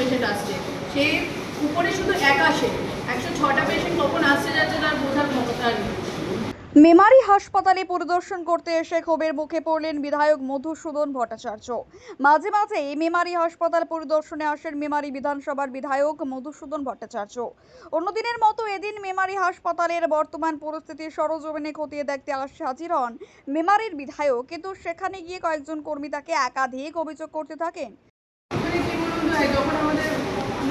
Patient আসছে। সে উপরে শুধু এক আসে। একশো ছটা পেশেন্ট কখন আসছে যাচ্ছে তার বোঝার ক্ষমতা নেই। মেমারি হাসপাতালে পরিদর্শন করতে এসে ক্ষোভের মুখে পড়লেন বিধায়ক মধুসূদন ভট্টাচার্য। মাঝে মাঝে মেমারি হাসপাতাল পরিদর্শনে আসেন মেমারি বিধানসভার বিধায়ক মধুসূদন ভট্টাচার্য। অন্যদিনের মতো এদিন মেমারি হাসপাতালের বর্তমান পরিস্থিতি সরজমিনে খতিয়ে দেখতে আসে হাজির হন মেমারির বিধায়ক। কিন্তু সেখানে গিয়ে কয়েকজন কর্মী তাকে একাধিক অভিযোগ করতে থাকেন। বলুন তো, যখন আমাদের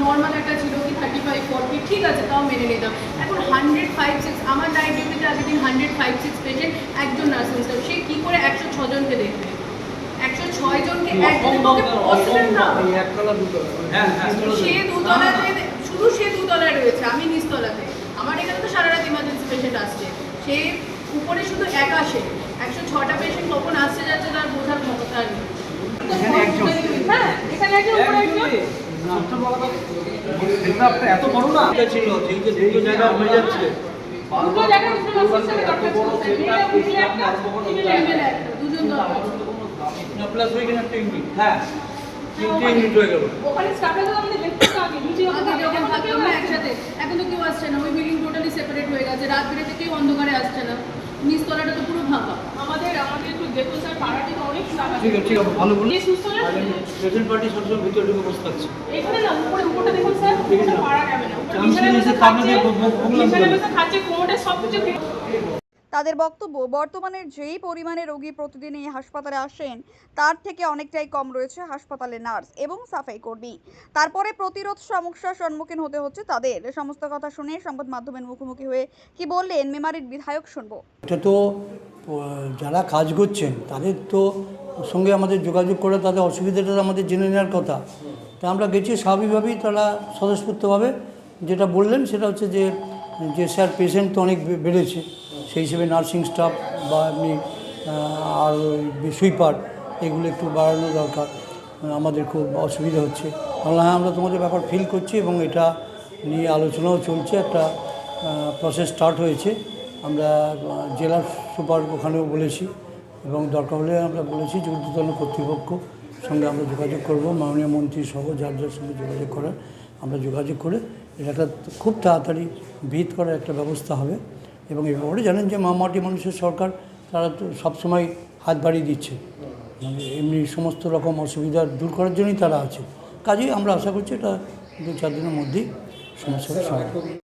নর্মাল একটা ছিল কি থার্টি ফাইভ ফর্টি ঠিক আছে তাও মেনে নিতাম। এখন হান্ড্রেড ফাইভ সিক্স আমার ডায়েট ডিউটিতে আগের দিন হান্ড্রেড ফাইভ সিক্স পেশেন্ট একজন নার্সিং স্টাফ সে কী করে একশো ছজনকে দেখবে? একশো ছয় জনকে। হ্যাঁ, সে দুতলাতে শুধু সে দুতলায় রয়েছে আমি নিচতলাতে। আমার এখানে তো সারা রাত ইমার্জেন্সি পেশেন্ট আসছে। সে উপরে শুধু এক আসে। একশো ছটা পেশেন্ট কখন আসছে যাচ্ছে তার বোঝার ক্ষমতা নেই এখানে একজন। হ্যাঁ এখানে একজন উপরে একজন এত বড় না। ছিল এই দুটো জায়গা হয়ে যাচ্ছে। দুটো। প্লাস হয়ে। গেছে একটা ইউনিট। হ্যাঁ। তিনটে ইউনিট হয়ে গেল। ওখানে স্টাফরা তো আমাদের দেখতে তো নিচে আগে যখন থাকতাম না। একসাথে। এখন তো কেউ আসছে না ওই বিল্ডিং টোটালি সেপারেট হয়ে গেছে। রাত বেড়েতে কেউ অন্ধকারে আসছে না। নিচতলাটা তো পুরো ফাঁকা। আমাদের আমাদের একটু দেখুন স্যার পাড়াটি ঠিক আছে ঠিক আছে ভালো বলুন। পেশেন্ট পার্টি সবসময় ভিতরে ঢুকে বসে থাকছে। তো। খাচ্ছে কোমরে সব কিছু তাদের বক্তব্য বর্তমানে যেই পরিমাণে রোগী প্রতিদিন এই হাসপাতালে আসেন, তার থেকে অনেকটাই কম রয়েছে হাসপাতালে নার্স এবং সাফাই কর্মী। তারপরে প্রতিরোধ সমস্যার সম্মুখীন হতে হচ্ছে তাদের। সমস্ত কথা শুনে সংবাদ মাধ্যমের মুখোমুখি হয়ে কি বললেন মেমারির বিধায়ক শুনব। এটা তো যারা কাজ করছেন, তাদের তো সঙ্গে আমাদের যোগাযোগ করে, তাদের অসুবিধাটা আমাদের জেনে নেওয়ার কথা। তা আমরা গেছি, স্বাভাবিকভাবেই তারা স্বতঃস্ফূর্তভাবে যেটা বললেন, সেটা হচ্ছে যে যে স্যার পেশেন্ট তো অনেক বেড়েছে। সেই হিসেবে নার্সিং স্টাফ বা এমনি আর সুইপার এগুলো একটু বাড়ানো দরকার। আমাদের খুব অসুবিধা হচ্ছে। বললাম হ্যাঁ আমরা তোমাদের ব্যাপার ফিল করছি এবং এটা নিয়ে আলোচনাও চলছে। একটা প্রসেস স্টার্ট হয়েছে। আমরা জেলার সুপার ওখানেও বলেছি এবং দরকার হলে আমরা বলেছি যে ঊর্ধ্বতন কর্তৃপক্ষ সঙ্গে আমরা যোগাযোগ করব। মাননীয় মন্ত্রী সহ যার যার সঙ্গে যোগাযোগ করার আমরা যোগাযোগ করে, এটা একটা খুব তাড়াতাড়ি ভিত করার একটা ব্যবস্থা হবে। এবং এই ব্যাপারে জানেন যে মামাটি মানুষের সরকার, তারা তো সবসময় হাত বাড়িয়ে দিচ্ছে মানে এমনি সমস্ত রকম অসুবিধা দূর করার জন্যই তারা আছে কাজেই আমরা আশা করছি এটা দু চার দিনের মধ্যেই সমস্যাটা সমাধান।